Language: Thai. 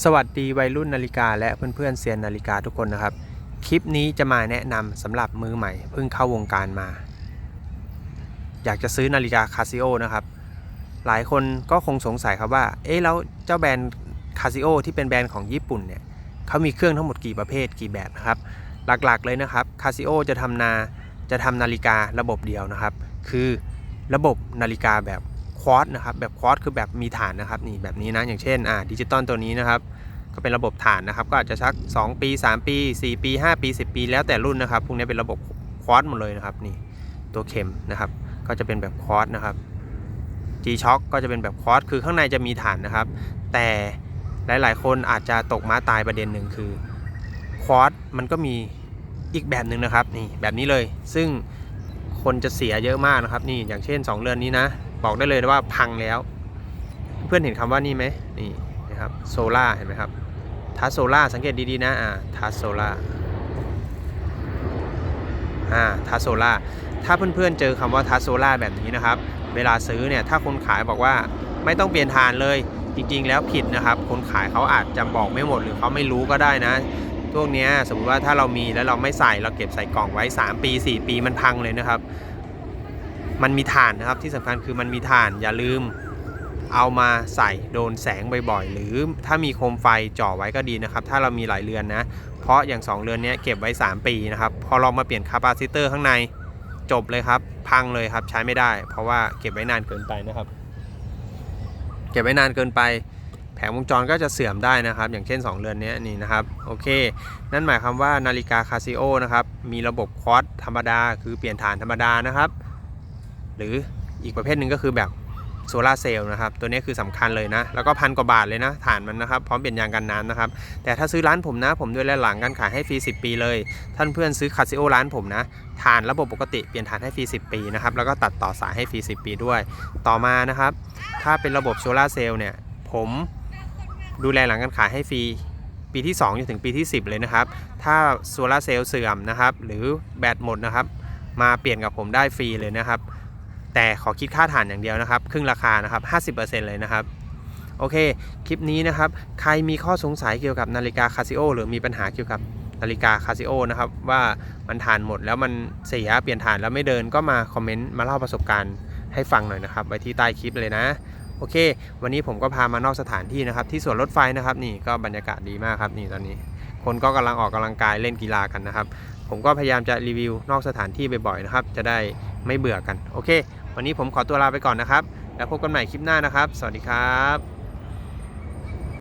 สวัสดีวัยรุ่นนาฬิกาและเพื่อนๆเซียนนาฬิกาทุกคนนะครับ คลิปนี้จะมาแนะนำสำหรับมือใหม่เพิ่งเข้าวงการมา อยากจะซื้อนาฬิกาคาซิโอนะครับ หลายคนก็คงสงสัยครับว่า เอ๊ะแล้วเจ้าแบรนด์คาซิโอที่เป็นแบรนด์ของญี่ปุ่นเนี่ยเขามีเครื่องทั้งหมดกี่ประเภทกี่แบบนะครับ หลักๆเลยนะครับคาซิโอจะทำนาจะทำนาฬิการะบบเดียวนะครับ คือระบบนาฬิกาแบบ ควอตนะครับแบบควอตคือแบบมีฐานนะครับนี่แบบนี้นะอย่างเช่นอ่าดิจิตอลตัวนี้นะครับก็เป็นระบบฐานนะครับ ก็อาจจะสัก 2 ปี 3 ปี 4 ปี 5 ปี 10 ปี แล้วแต่รุ่นนะครับพวกนี้เป็นระบบควอตหมดเลยนะครับนี่ตัวเข็มนะครับ ก็จะเป็นแบบควอตนะครับ G Shock ก็จะเป็นแบบควอตคือข้างในจะมีฐานนะครับ แต่หลาย ๆ คนอาจจะตกม้าตายประเด็นหนึ่งคือควอตมันก็มีอีกแบบหนึ่งนะครับนี่แบบนี้เลย ซึ่งคนจะเสียเยอะมากนะครับนี่อย่างเช่น 2 เรือนนี้นะ บอกได้เลยว่าพังแล้ว เพื่อนเห็นคำว่านี่ไหมนี่นะครับโซล่าเห็นไหมครับทัสโซล่าสังเกตดีๆนะอ่าทัสโซล่าอ่าทัสโซล่าถ้าเพื่อนๆเจอคำว่าทัสโซล่าแบบนี้นะครับ เวลาซื้อเนี่ยถ้าคนขายบอกว่าไม่ต้องเปลี่ยนฐานเลยจริงๆ แล้วผิดนะครับ คนขายเขาอาจจะบอกไม่หมดหรือเขาไม่รู้ก็ได้นะพวกนี้สมมติว่าถ้าเรามีแล้วเราไม่ใส่เราเก็บใส่กล่องไว้ 3 ปี 4 ปีมันพังเลยนะครับ มันมีฐานนะครับที่สำคัญคือมันมีฐานอย่าลืมเอามาใส่โดนแสงบ่อยๆ หรือถ้ามีโคมไฟจ่อไว้ก็ดีนะครับ ถ้าเรามีหลายเรือนนะ เพราะอย่าง 2 เรือนนี้เก็บไว้ 3 ปีนะครับ พอเรามาเปลี่ยนคาปาซิเตอร์ข้างในจบเลยครับ พังเลยครับใช้ไม่ได้ เพราะว่าเก็บไว้นานเกินไปนะครับ เก็บไว้นานเกินไป แผงวงจรก็จะเสื่อมได้นะครับ อย่างเช่น 2 เรือนนี้นี่นะครับโอเค นั่นหมายความว่านาฬิกาคาซิโอนะครับมีระบบควอตธรรมดา คือเปลี่ยนฐานธรรมดานะครับ รืออีกประเภทหนึ่งก็คือแบบโซลาเซลล์นะครับ ตัวนี้คือสำคัญเลยนะ แล้วก็พันกว่าบาทเลยนะ ฐานมันนะครับ พร้อมเปลี่ยนยางกันน้ำนะครับ แต่ถ้าซื้อร้านผมนะ ผมด้วยและหลังการขายให้ฟรี 10 ปีเลย ท่านเพื่อนซื้อคาซิโอร้านผมนะ ฐานระบบปกติเปลี่ยนฐานให้ฟรี 10 ปีนะครับ แล้วก็ตัดต่อสายให้ฟรี 10 ปีด้วย ต่อมานะครับ ถ้าเป็นระบบโซลาเซลล์เนี่ย ผมดูแลหลังการขายให้ฟรีปีที่2จนถึงปีที่ 10 เลยนะครับ ถ้าโซลาเซลล์เสื่อมนะครับ หรือแบตหมดนะครับ มาเปลี่ยนกับผมได้ฟรีเลยนะครับ แต่ขอคิดค่าฐานอย่างเดียวนะครับ ครึ่งราคานะครับ 50%เลยนะครับ โอเค คลิปนี้นะครับ ใครมีข้อสงสัยเกี่ยวกับนาฬิกาคาซิโอหรือมีปัญหาเกี่ยวกับนาฬิกาคาซิโอนะครับ ว่ามันฐานหมดแล้วมันเสียเปลี่ยนฐานแล้วไม่เดินก็มาคอมเมนต์มาเล่าประสบการณ์ให้ฟังหน่อยนะครับ ไว้ที่ใต้คลิปเลยนะ โอเค วันนี้ผมก็พามานอกสถานที่นะครับ ที่สวนรถไฟนะครับ นี่ก็บรรยากาศดีมากครับนี่ตอนนี้ คนก็กำลังออกกำลังกายเล่นกีฬากันนะครับ ผมก็พยายามจะรีวิวนอกสถานที่บ่อยๆนะครับ จะได้ไม่เบื่อกัน โอเค วันนี้ผมขอตัวลาไปก่อนนะครับ แล้วพบกันใหม่คลิปหน้านะครับ สวัสดีครับ